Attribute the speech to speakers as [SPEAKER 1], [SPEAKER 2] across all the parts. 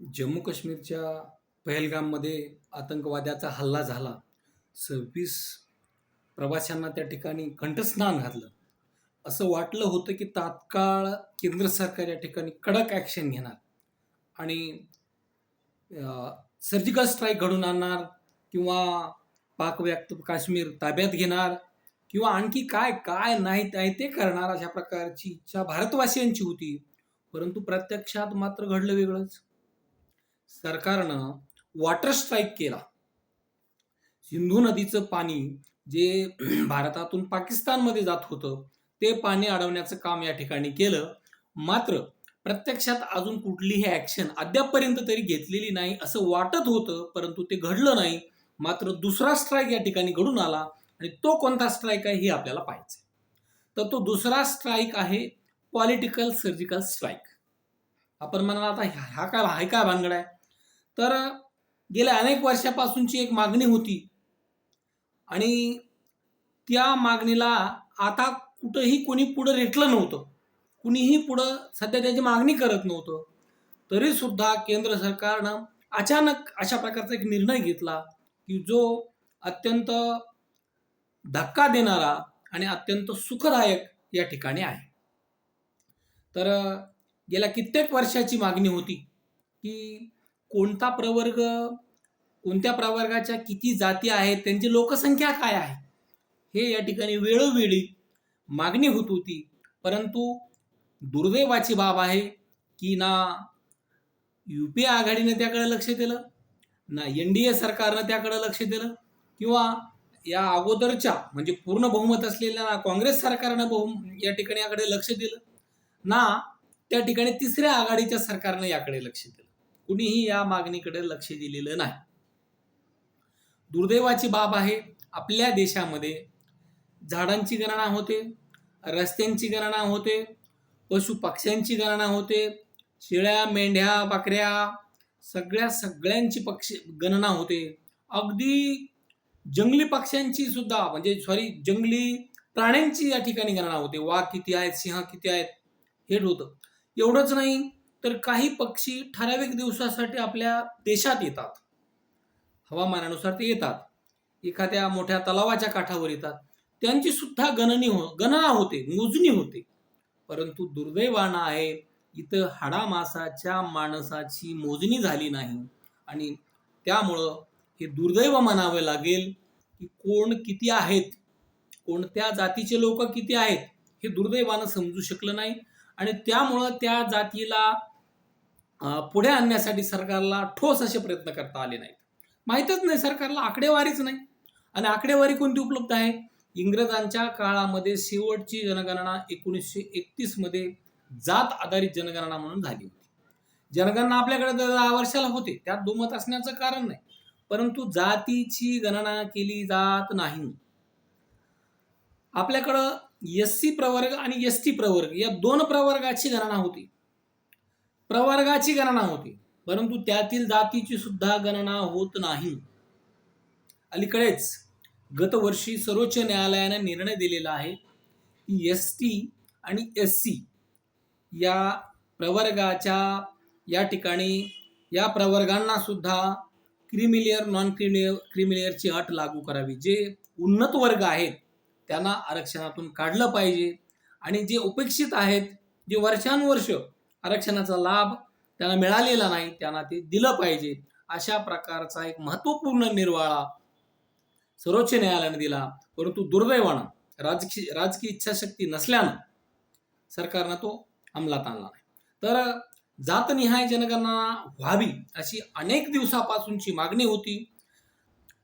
[SPEAKER 1] जम्मू काश्मीरच्या पहलगाममध्ये आतंकवाद्याचा हल्ला झाला. सव्वीस प्रवाशांना त्या ठिकाणी कंठस्नान घातलं. असं वाटलं होतं की तात्काळ केंद्र सरकार या ठिकाणी कडक ॲक्शन घेणार. आणि सर्जिकल स्ट्राईक घडून आणणार किंवा पाकव्याप्त काश्मीर ताब्यात घेणार किंवा आणखी काय काय नाही आहे ते करणार अशा प्रकारची इच्छा भारतवासियांची होती. परंतु प्रत्यक्षात मात्र घडलं वेगळंच. सरकारनं वॉटर स्ट्राईक केला. सिंधू नदीचं पाणी जे भारतातून पाकिस्तानमध्ये जात होतं ते पाणी अडवण्याचं काम या ठिकाणी केलं. मात्र प्रत्यक्षात अजून कुठलीही ॲक्शन अद्यापपर्यंत तरी घेतलेली नाही असं वाटत होतं परंतु ते घडलं नाही. मात्र दुसरा स्ट्राईक या ठिकाणी घडून आला आणि तो कोणता स्ट्राईक आहे हे आपल्याला पाहायचं तर तो दुसरा स्ट्राईक आहे पॉलिटिकल सर्जिकल स्ट्राईक आपण म्हणाल आता ह्या हा काय हा काय भानगड आहे? तर गेल्या अनेक वर्षापासूनची एक मागणी होती. आणि त्या मागणीला आता कुठंही कोणी पुढं रेटलं नव्हतं. कुणीही पुढं सध्या त्याची मागणी करत नव्हतं. तरीसुद्धा केंद्र सरकारनं अचानक अशा प्रकारचा एक निर्णय घेतला की जो अत्यंत धक्का देणारा आणि अत्यंत सुखदायक या ठिकाणी आहे. तर गेल्या कित्येक वर्षाची मागणी होती की कोणता प्रवर्ग कोणत्या प्रवर्गाच्या किती जाती आहेत त्यांची लोकसंख्या काय आहे? हे या ठिकाणी वेळोवेळी मागणी होत होती. परंतु दुर्दैवाची बाब आहे की ना यू पी आघाडीने त्याकडे लक्ष दिलं ना एन डी ए सरकारनं त्याकडे लक्ष दिलं किंवा या अगोदरच्या म्हणजे पूर्ण बहुमत असलेल्या ना काँग्रेस सरकारनं बहु या ठिकाणी याकडे लक्ष दिलं ना त्या ठिकाणी तिसऱ्या आघाडीच्या सरकारनं याकडे लक्ष दिलं. कुणीही या मागणीकडे लक्ष दिलेलं नाही. दुर्दैवाची बाब आहे आपल्या देशामध्ये झाडांची गणना होते रस्त्यांची गणना होते पशु पक्ष्यांची गणना होते शेळ्या मेंढ्या बकऱ्या सगळ्या सगळ्यांची पक्षी गणना होते. अगदी जंगली पक्ष्यांची सुद्धा म्हणजे सॉरी जंगली प्राण्यांची या ठिकाणी गणना होते. वाघ किती आहेत सिंह किती आहेत हे होतं. एवढंच नाही तर काही पक्षी ठराविक दिवसासाठी आपल्या देशात येतात. हवामानानुसार ते येतात. एखाद्या मोठ्या तलावाच्या काठावर येतात. त्यांची सुद्धा गणनी हो गणना होते मोजणी होते. परंतु दुर्दैवानं आहे इथं हाडामासाच्या माणसाची मोजणी झाली नाही. आणि त्यामुळं हे दुर्दैव म्हणावं लागेल की कोण किती आहेत कोणत्या जातीचे लोक किती आहेत हे दुर्दैवानं समजू शकलं नाही. आणि त्यामुळं त्या जातीला पुढे आणण्यासाठी सरकारला ठोस असे प्रयत्न करता आले नाहीत. माहीतच नाही सरकारला आकडेवारीच नाही. आणि आकडेवारी कोणती उपलब्ध आहे? इंग्रजांच्या काळामध्ये शेवटची जनगणना एकोणीसशे एकतीसमध्ये जात आधारित जनगणना म्हणून झाली होती. जनगणना आपल्याकडे दहा वर्षाला होते त्यात दुमत असण्याचं कारण नाही. परंतु जातीची गणना केली जात नाही. आपल्याकडं एस सी प्रवर्ग आणि एस टी प्रवर्ग या दोन प्रवर्गाची गणना होती. प्रवर्गाची गणना होते. परंतु त्यातील जातीची सुद्धा गणना होत नाही. अलीकडेच गतवर्षी सर्वोच्च न्यायालयाने निर्णय दिलेला आहे की एस टी आणि एस सी या प्रवर्गाच्या या ठिकाणी या प्रवर्गांना सुद्धा क्रिमिलियर नॉन क्रिमिलियर क्रिमिलियरची अट लागू करावी. जे उन्नत वर्ग आहेत त्यांना आरक्षणातून काढलं पाहिजे. आणि जे उपेक्षित आहेत जे वर्षानुवर्ष आरक्षणाचा लाभ त्यांना मिळालेला नाही त्यांना ते दिलं पाहिजे. अशा प्रकारचा एक महत्त्वपूर्ण निर्वाळा सर्वोच्च न्यायालयाने दिला. परंतु दुर्दैवानं राजकीय राजकीय इच्छाशक्ती नसल्यानं सरकारनं तो अंमलात आणला नाही. तर जातनिहाय जनगणना व्हावी अशी अनेक दिवसापासूनची मागणी होती.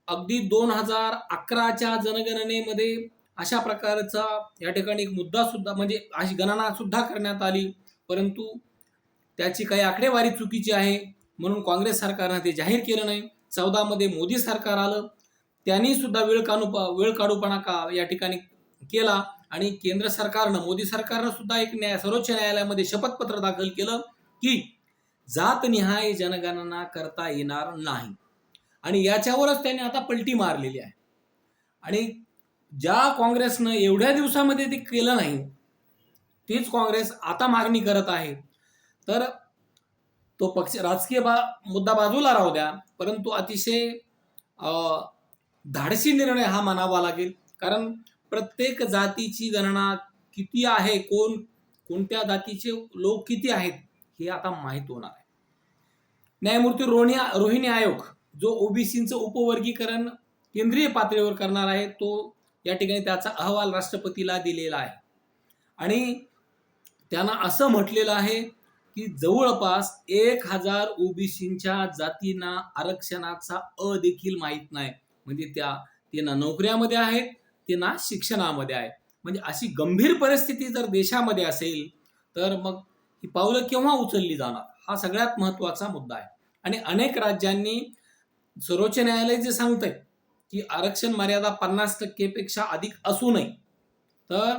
[SPEAKER 1] अगदी दोन हजार अकराच्या जनगणनेमध्ये अशा प्रकारचा या ठिकाणी एक मुद्दा सुद्धा म्हणजे अशी गणना सुद्धा करण्यात आली. परंतु त्याची काही आकडेवारी चुकीची आहे. म्हणून काँग्रेस सरकारनं ते जाहीर केलं नाही. चौदामध्ये मोदी सरकार आलं. त्यांनी सुद्धा वेळ काढू वेळ काढूपणा का या ठिकाणी केला. आणि केंद्र सरकारनं मोदी सरकारनं सुद्धा एक न्याय सर्वोच्च न्यायालयामध्ये शपथपत्र दाखल केलं की जातनिहाय जनगणना करता येणार नाही. आणि याच्यावरच त्यांनी आता पलटी मारलेली आहे. आणि ज्या काँग्रेसनं एवढ्या दिवसामध्ये ते केलं नाही तीच काँग्रेस आता मागणी करत आहे. तर तो पक्ष राजकीय बा मुद्दा बाजूला राहू द्या. परंतु अतिशय धाडसी निर्णय हा मानावा लागेल. कारण प्रत्येक जातीची गणना किती आहे कोण कोणत्या जातीचे लोक किती आहेत हे आता माहीत होणार आहे. न्यायमूर्ती रोहिणी रोहिणी आयोग जो ओबीसीचं उपवर्गीकरण केंद्रीय पातळीवर करणार आहे तो या ठिकाणी त्याचा अहवाल राष्ट्रपतीला दिलेला आहे. आणि त्यांना असं म्हटलेलं आहे की जवळपास एक हजार ओबीसींच्या जातींना आरक्षणाचा अ देखील माहीत नाही. म्हणजे त्या ते ना नोकऱ्यामध्ये आहेत ते ना शिक्षणामध्ये आहेत. म्हणजे अशी गंभीर परिस्थिती जर देशामध्ये असेल तर मग ही पावलं केव्हा उचलली जाणार? हा सगळ्यात महत्त्वाचा मुद्दा आहे. आणि अनेक राज्यांनी सर्वोच्च न्यायालय जे सांगत आहे की आरक्षण मर्यादा पन्नास टक्केपेक्षा अधिक असू नये. तर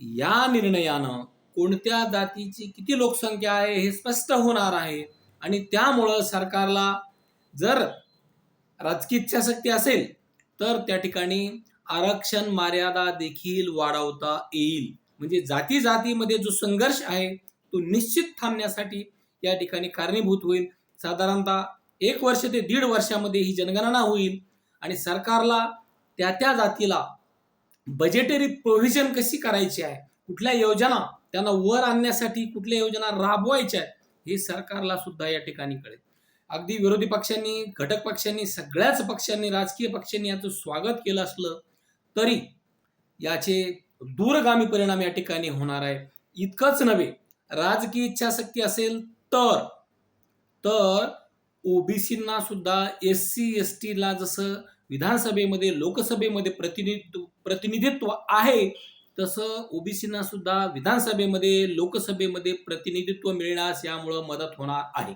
[SPEAKER 1] या निर्णयानं कोणत्या जातीची किती लोकसंख्या आहे हे स्पष्ट होणार आहे. आणि त्यामुळं सरकारला जर राजकीय इच्छाशक्ती असेल तर त्या ठिकाणी आरक्षण मर्यादा देखील वाढवता येईल. म्हणजे जाती जातीमध्ये जो संघर्ष आहे तो निश्चित थांबण्यासाठी या ठिकाणी कारणीभूत होईल. साधारणतः एक वर्ष ते दीड वर्षामध्ये ही जनगणना होईल. आणि सरकारला त्या त्या जातीला बजेटरी प्रोव्हिजन कशी करायची आहे कुठल्या योजना त्यांना वर आणण्यासाठी कुठल्या योजना राबवायच्या हे सरकारला सुद्धा या ठिकाणी कळेल. अगदी विरोधी पक्षांनी घटक पक्षांनी सगळ्याच पक्षांनी राजकीय पक्षांनी याचं स्वागत केलं असलं तरी याचे दूरगामी परिणाम या ठिकाणी होणार आहे. इतकंच नव्हे राजकीय इच्छाशक्ती असेल तर तर ओबीसींना सुद्धा एस सी एस टीला जसं विधानसभेमध्ये लोकसभेमध्ये प्रतिनिधित्व प्रतिनिधित्व आहे तसं ओबीसींना सुद्धा विधानसभेमध्ये लोकसभेमध्ये प्रतिनिधित्व मिळण्यास यामुळं मदत होणार आहे.